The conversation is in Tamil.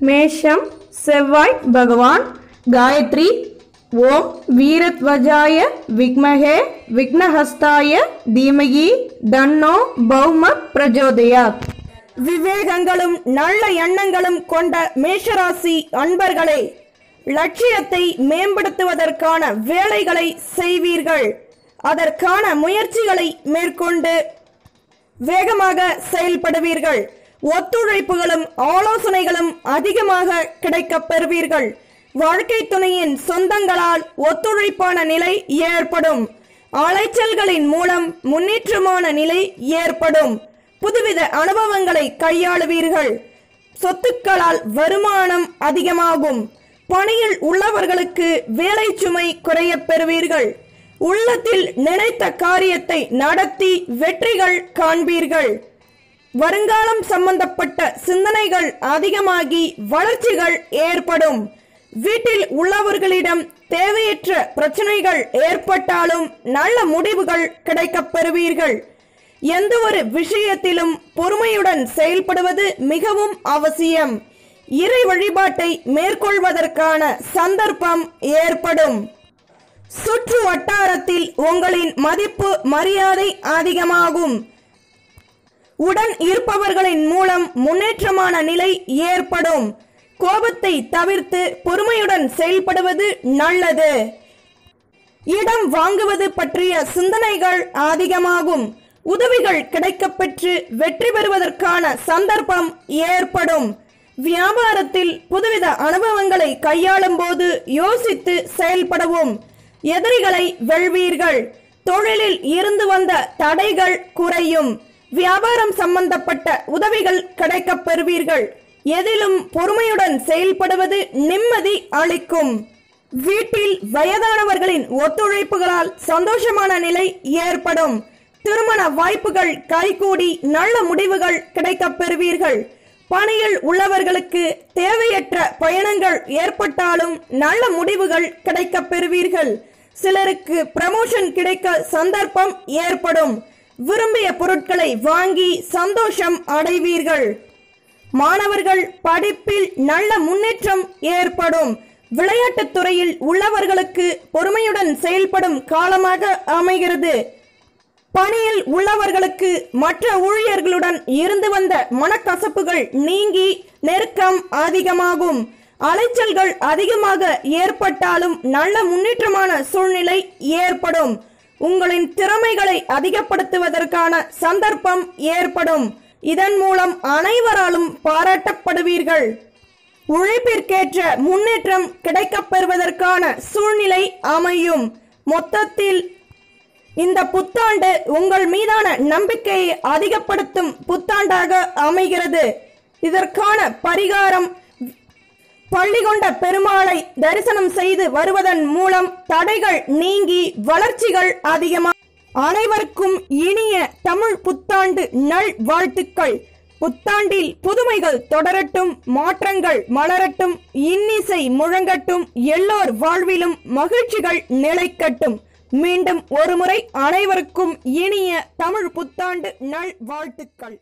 மேஷம் செவ்வாய் பகவான் காயத்ரி ஓம் வீரத்வஜாய விக்மகே விக்னஹஸ்தாய தீமகி தன்னோ பௌம பிரஜோதயா. விவேகங்களும் நல்ல எண்ணங்களும் கொண்ட மேஷராசி அன்பர்களே லட்சியத்தை மேம்படுத்துவதற்கான வேலைகளை செய்வீர்கள். அதற்கான முயற்சிகளை மேற்கொண்டு வேகமாக செயல்படுவீர்கள். ஒத்துழைப்புகளும் ஆலோசனைகளும் அதிகமாக கிடைக்கப் பெறுவீர்கள் வாழ்க்கை துணையின் சொந்தங்களால் ஒத்துழைப்பான நிலை ஏற்படும். அலைச்சல்களின் மூலம் முன்னேற்றமான நிலை ஏற்படும். புதுவித அனுபவங்களை கையாளுவீர்கள். சொத்துக்களால் வருமானம் அதிகமாகும். பணியில் உள்ளவர்களுக்கு வேலை சுமை குறைய பெறுவீர்கள் உள்ளத்தில் நினைத்த காரியத்தை நடத்தி வெற்றிகள் காண்பீர்கள். வருங்காலம் சம்பந்தப்பட்ட சிந்தனைகள் அதிகமாகி வளர்ச்சிகள் ஏற்படும். வீட்டில் உள்ளவர்களிடம் தேவையற்ற பிரச்சனைகள் ஏற்பட்டாலும் நல்ல முடிவுகள் கிடைக்கப் பெறுவீர்கள். எந்த ஒரு விஷயத்திலும் பொறுமையுடன் செயல்படுவது மிகவும் அவசியம். இறை வழிபாட்டை மேற்கொள்வதற்கான சந்தர்ப்பம் ஏற்படும். சுற்று வட்டாரத்தில் உங்களின் மதிப்பு மரியாதை அதிகமாகும். உடன் இருப்பவர்களின் மூலம் முன்னேற்றமான நிலை ஏற்படும். கோபத்தை தவிர்த்து பொறுமையுடன் செயல்படுவது நல்லது. இடம் வாங்குவது பற்றிய சிந்தனைகள் அதிகமாகும். உதவிகள் கிடைக்கப்பெற்று வெற்றி பெறுவதற்கான சந்தர்ப்பம் ஏற்படும். வியாபாரத்தில் புதுவித அனுபவங்களை கையாளும் போது யோசித்து செயல்படவும். எதிரிகளை வெல்வீர்கள். தொழிலில் இருந்து வந்த தடைகள் குறையும். வியாபாரம் சம்பந்தப்பட்ட உதவிகள் கிடைக்கப் பெறுவீர்கள். எதிலும் பொறுமையுடன் செயல்படுவது நிம்மதி அளிக்கும். வீட்டில் வயதானவர்களின் ஒத்துழைப்புகளால் சந்தோஷமான நிலை ஏற்படும். திருமண வாய்ப்புகள் கைகூடி நல்ல முடிவுகள் கிடைக்கப் பெறுவீர்கள். பணியில் உள்ளவர்களுக்கு தேவையற்ற பயணங்கள் ஏற்பட்டாலும் நல்ல முடிவுகள் கிடைக்கப் பெறுவீர்கள். சிலருக்கு ப்ரமோஷன் கிடைக்க சந்தர்ப்பம் ஏற்படும். விரும்பிய பொருட்களை வாங்கி சந்தோஷம் அடைவீர்கள். மாணவர்கள் படிப்பில் நல்ல முன்னேற்றம் ஏற்படும். விளையாட்டுத் துறையில் உள்ளவர்களுக்கு பொறுமையுடன் செயல்படும் காலமாக அமைகிறது. பணியில் உள்ளவர்களுக்கு மற்ற ஊழியர்களுடன் இருந்து வந்த மனக்கசப்புகள் நீங்கி நெருக்கம் அதிகமாகும். அலைச்சல்கள் அதிகமாக ஏற்பட்டாலும் நல்ல முன்னேற்றமான சூழ்நிலை ஏற்படும். உங்களின் திறமைகளை அதிகப்படுத்துவதற்கான சந்தர்ப்பம் ஏற்படும். இதன் மூலம் அனைவராலும் பாராட்டப்படுவீர்கள். உழைப்பிற்கேற்ற முன்னேற்றம் கிடைக்கப் பெறுவதற்கான சூழ்நிலை அமையும். மொத்தத்தில் இந்த புத்தாண்டு உங்கள் மீதான நம்பிக்கையை அதிகப்படுத்தும் புத்தாண்டாக அமைகிறது. இதற்கான பரிகாரம் பள்ளிகொண்ட பெருமாளை தரிசனம் செய்து வருவதன் மூலம் தடைகள் நீங்கி வளர்ச்சிகள் அதிகமாக அனைவருக்கும் இனிய தமிழ் புத்தாண்டு நல் வாழ்த்துக்கள். புத்தாண்டில் புதுமைகள் தொடரட்டும் மாற்றங்கள் மலரட்டும் இன்னிசை முழங்கட்டும் எல்லோர் வாழ்விலும் மகிழ்ச்சிகள் நிலைக்கட்டும். மீண்டும் ஒருமுறை அனைவருக்கும் இனிய தமிழ் புத்தாண்டு நல் வாழ்த்துக்கள்.